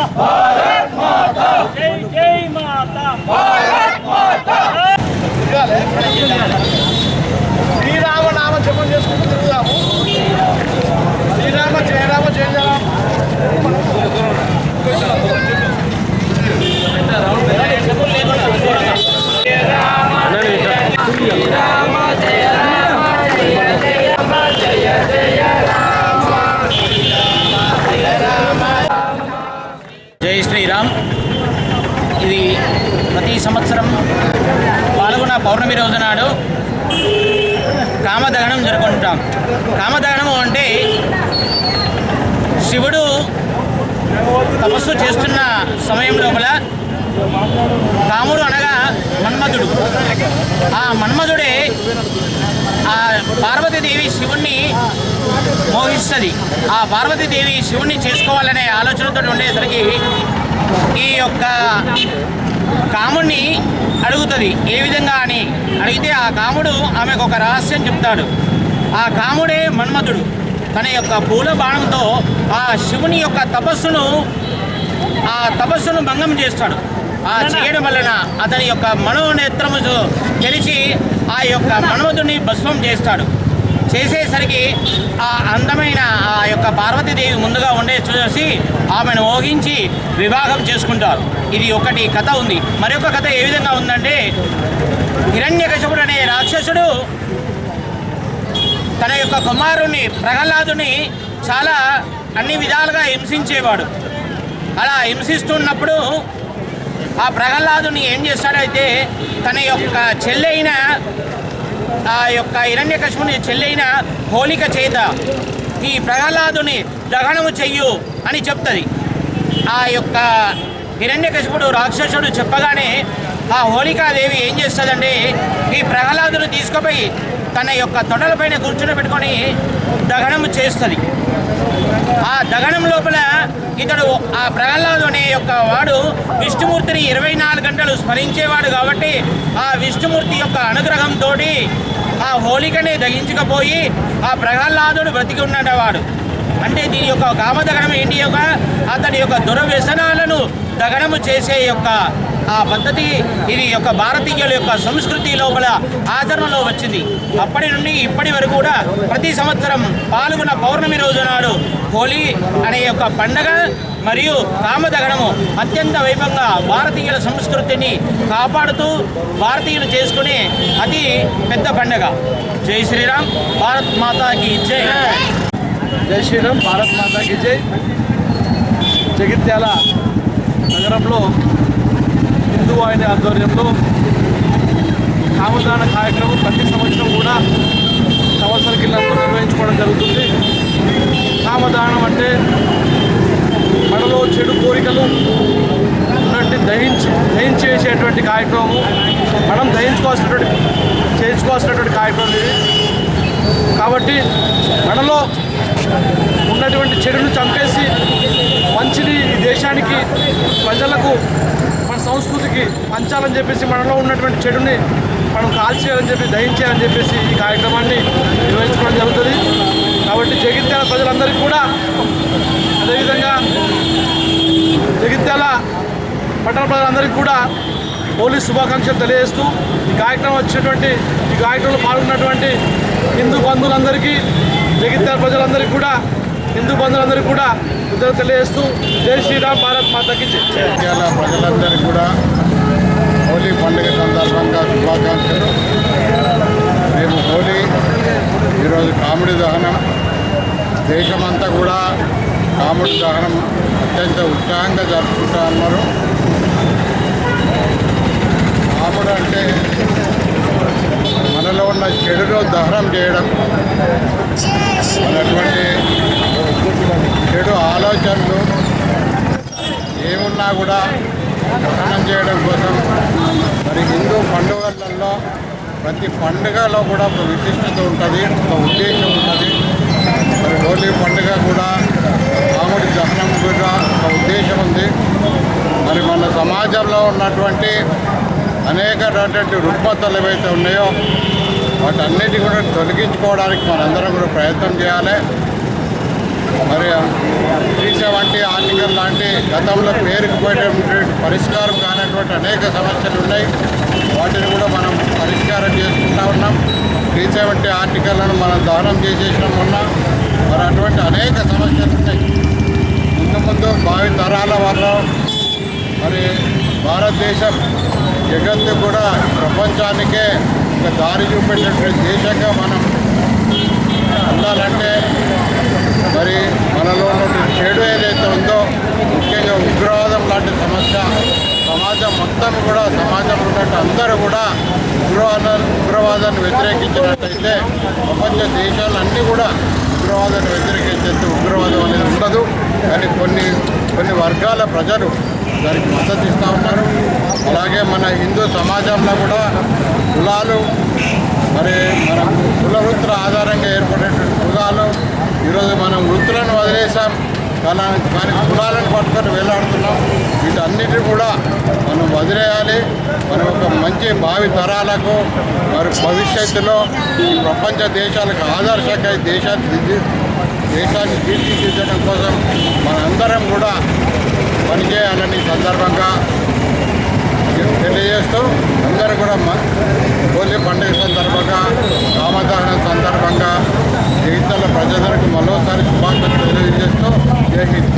జై జై మాతా భారత్ మాతా జై జై మాతా భారత్ మాతా శ్రీరామ నామ జపం చేసుకుంటూ తిరుగుదాము శ్రీరామ జయరామ జయ జయరామ జై శ్రీరామ్ ఇది ప్రతి సంవత్సరం పాల్గొన్న పౌర్ణమి రోజు నాడు కామదహనం జరుపుకుంటాం. కామదహనము అంటే శివుడు తపస్సు చేస్తున్న సమయం లోపల కాముడు అనగా మన్మధుడు. ఆ మన్మధుడే ఆ పార్వతీదేవి శివుణ్ణి మోహిస్తుంది. ఆ పార్వతీదేవి శివుణ్ణి చేసుకోవాలనే ఆలోచనతో ఉండేసరికి ఈ యొక్క కాముణ్ణి అడుగుతుంది. ఏ విధంగా అని అడిగితే ఆ కాముడు ఆమెకు ఒక రహస్యం చెప్తాడు. ఆ కాముడే మన్మధుడు. తన యొక్క పూల బాణంతో ఆ శివుని యొక్క తపస్సును ఆ తపస్సును భంగం చేస్తాడు. ఆ చేయడం వలన అతని యొక్క మనోనేత్రము తెరిచి ఆ యొక్క మన్మధుడిని భస్మం చేస్తాడు. చేసేసరికి ఆ అందమైన ఆ యొక్క పార్వతీదేవి ముందుగా ఉండే చూసి ఆమెను ఊహించి వివాహం చేసుకుంటారు. ఇది ఒకటి కథ ఉంది. మరొక కథ ఏ విధంగా ఉందంటే హిరణ్యకశపుడు అనే రాక్షసుడు తన యొక్క కుమారుణ్ణి ప్రహ్లాదుని చాలా అన్ని విధాలుగా హింసించేవాడు. అలా హింసిస్తున్నప్పుడు ఆ ప్రహ్లాదుని ఏం చేస్తాడైతే తన యొక్క చెల్లైన ఆ యొక్క హిరణ్యకశిపుని చెల్లైన హోలిక చేత ఈ ప్రహ్లాదుని దహనము చెయ్యు అని చెప్తుంది. ఆ యొక్క హిరణ్యకశిపుడు రాక్షసుడు చెప్పగానే ఆ హోలికాదేవి ఏం చేస్తుందంటే ఈ ప్రహ్లాదుని తీసుకుపోయి తన యొక్క తొడలపైన కూర్చుని పెట్టుకొని దహనము చేస్తుంది. ఆ దగనం లోపల ఇతడు ఆ ప్రహ్లాదు అనే యొక్క వాడు విష్ణుమూర్తిని ఇరవై నాలుగు గంటలు స్మరించేవాడు కాబట్టి ఆ విష్ణుమూర్తి యొక్క అనుగ్రహంతో ఆ హోలికని దహించకపోయి ఆ ప్రహ్లాదుడు బ్రతికి ఉన్నవాడు అంటే దీని యొక్క కామదగనం ఏంటి యొక్క? అతని యొక్క దురవ్యసనాలను దగనము చేసే యొక్క ఆ పద్ధతి ఇది యొక్క భారతీయుల యొక్క సంస్కృతి లోపల ఆచరణలో వచ్చింది. అప్పటి నుండి ఇప్పటి వరకు కూడా ప్రతి సంవత్సరం పాల్గొన్న పౌర్ణమి రోజు నాడు హోలీ అనే యొక్క పండగ మరియు కామదగనము అత్యంత వైభవంగా భారతీయుల సంస్కృతిని కాపాడుతూ భారతీయులు చేసుకునే అతి పెద్ద పండగ. జై శ్రీరామ్ భారత్ మాతాకి జై. జై శ్రీరామ్ భారత్ మాతాకి జై. జగిత్యాల నగరంలో హిందూ వాహిని ఆధ్వర్యంలో కామదాన కార్యక్రమం ప్రతి సంవత్సరం కూడా సంవత్సర కిల్లంతో నిర్వహించుకోవడం జరుగుతుంది. కామదానం అంటే మనలో చెడు కోరికలు దహించి దహించేసేటువంటి కార్యక్రమము. మనం దహించుకోవాల్సినటువంటి చేయించుకోవాల్సినటువంటి కార్యక్రమం ఇది. కాబట్టి మనలో ఉన్నటువంటి చెడును చంపేసి మంచిది ఈ దేశానికి ప్రజలకు సంస్కృతికి పంచాలని చెప్పేసి మనలో ఉన్నటువంటి చెడుని మనం కాల్చేయాలని చెప్పి దహించేయాలని చెప్పేసి ఈ కార్యక్రమాన్ని నిర్వహించుకోవడం జరుగుతుంది. కాబట్టి జగిత్యాల ప్రజలందరికీ కూడా అదేవిధంగా జగిత్యాల పట్టణ ప్రజలందరికీ కూడా పోలీస్ శుభాకాంక్షలు తెలియజేస్తూ ఈ కార్యక్రమం వచ్చినటువంటి ఈ కార్యక్రమంలో పాల్గొన్నటువంటి హిందూ బంధువులందరికీ జగిత్యాల ప్రజలందరికీ కూడా హిందూ బంధువులందరికీ కూడా కృతజ్ఞతలు తెలియజేస్తూ జై శ్రీరామ్ భారత్ మాతకి జై. ప్రజలందరికీ కూడా హోలీ పండుగ సందర్భంగా శుభాకాంక్షలు. మేము హోలీ ఈరోజు కాముడి దహనం. దేశమంతా కూడా కాముడి దహనం అత్యంత ఉత్సాహంగా జరుపుకుంటా ఉన్నారు. కాముడు అంటే మనలో ఉన్న చెడులో దహనం చేయడం. అటువంటి చెడు ఆలోచనలు ఏమున్నా కూడా దహనం చేయడం కోసం. మరి హిందూ పండుగలలో ప్రతి పండుగలో కూడా ఒక విశిష్టత ఉంటుంది ఒక ఉద్దేశం ఉంటుంది. మరి హోలీ పండుగ కూడా రాముడి దహనం కూడా ఒక ఉద్దేశం ఉంది. మరి మన సమాజంలో ఉన్నటువంటి అనేకటువంటి రుగ్మతలు ఏవైతే ఉన్నాయో వాటన్నిటి కూడా తొలగించుకోవడానికి మనందరం కూడా ప్రయత్నం చేయాలి. మరి శ్రీ వంటి ఆర్టికల్ లాంటి గతంలో పేరుకుపోయేటటువంటి పరిష్కారం కానటువంటి అనేక సమస్యలు ఉన్నాయి. వాటిని కూడా మనం పరిష్కారం చేసుకుంటా ఉన్నాం. త్రీ వంటి ఆర్టికల్లను మనం దహనం చేసేసినాం ఉన్నాం మరి అటువంటి అనేక సమస్యలు ఉన్నాయి. ముందు ముందు భావి తరాల వల్ల మరి భారతదేశం జగత్తు కూడా ప్రపంచానికే ఒక దారి చూపెట్టేటువంటి దేశంగా మనం ఉండాలంటే మనలో ఉన్నటువంటి చెడు ఏదైతే ఉందో ముఖ్యంగా ఉగ్రవాదం లాంటి సమస్య సమాజం మొత్తం కూడా సమాజంలో ఉన్నట్టు అందరూ కూడా ఉగ్రవాద ఉగ్రవాదాన్ని వ్యతిరేకించినట్టయితే ప్రపంచ దేశాలన్నీ కూడా ఉగ్రవాదాన్ని వ్యతిరేకించేస్తే ఉగ్రవాదం అనేది ఉండదు. కానీ కొన్ని కొన్ని వర్గాల ప్రజలు దానికి మద్దతు ఇస్తూ ఉన్నారు. అలాగే మన హిందూ సమాజంలో కూడా కులాలు మరి మనం కుల వృత్తుల ఆధారంగా ఏర్పడేటువంటి కులాలు ఈరోజు మనం వృత్తులను వదిలేసాం కానీ కానీ కులాలను పట్టుకొని వేలాడుతున్నాం. వీటన్నిటిని కూడా మనం వదిలేయాలి. మరి ఒక మంచి భావి తరాలకు మరి భవిష్యత్తులో ఈ ప్రపంచ దేశాలకు ఆదర్శంగా దేశాన్ని దేశాన్ని తీర్చిదిద్దడం కోసం మనందరం కూడా పనిచేయాలని సందర్భంగా తెలియజేస్తూ అందరూ కూడా మ- హోలీ పండుగ సందర్భంగా రామదహనం సందర్భంగా జగిత్యాల ప్రజలకు మరోసారి శుభాకాంక్షలు తెలియజేస్తూ జై హింద్.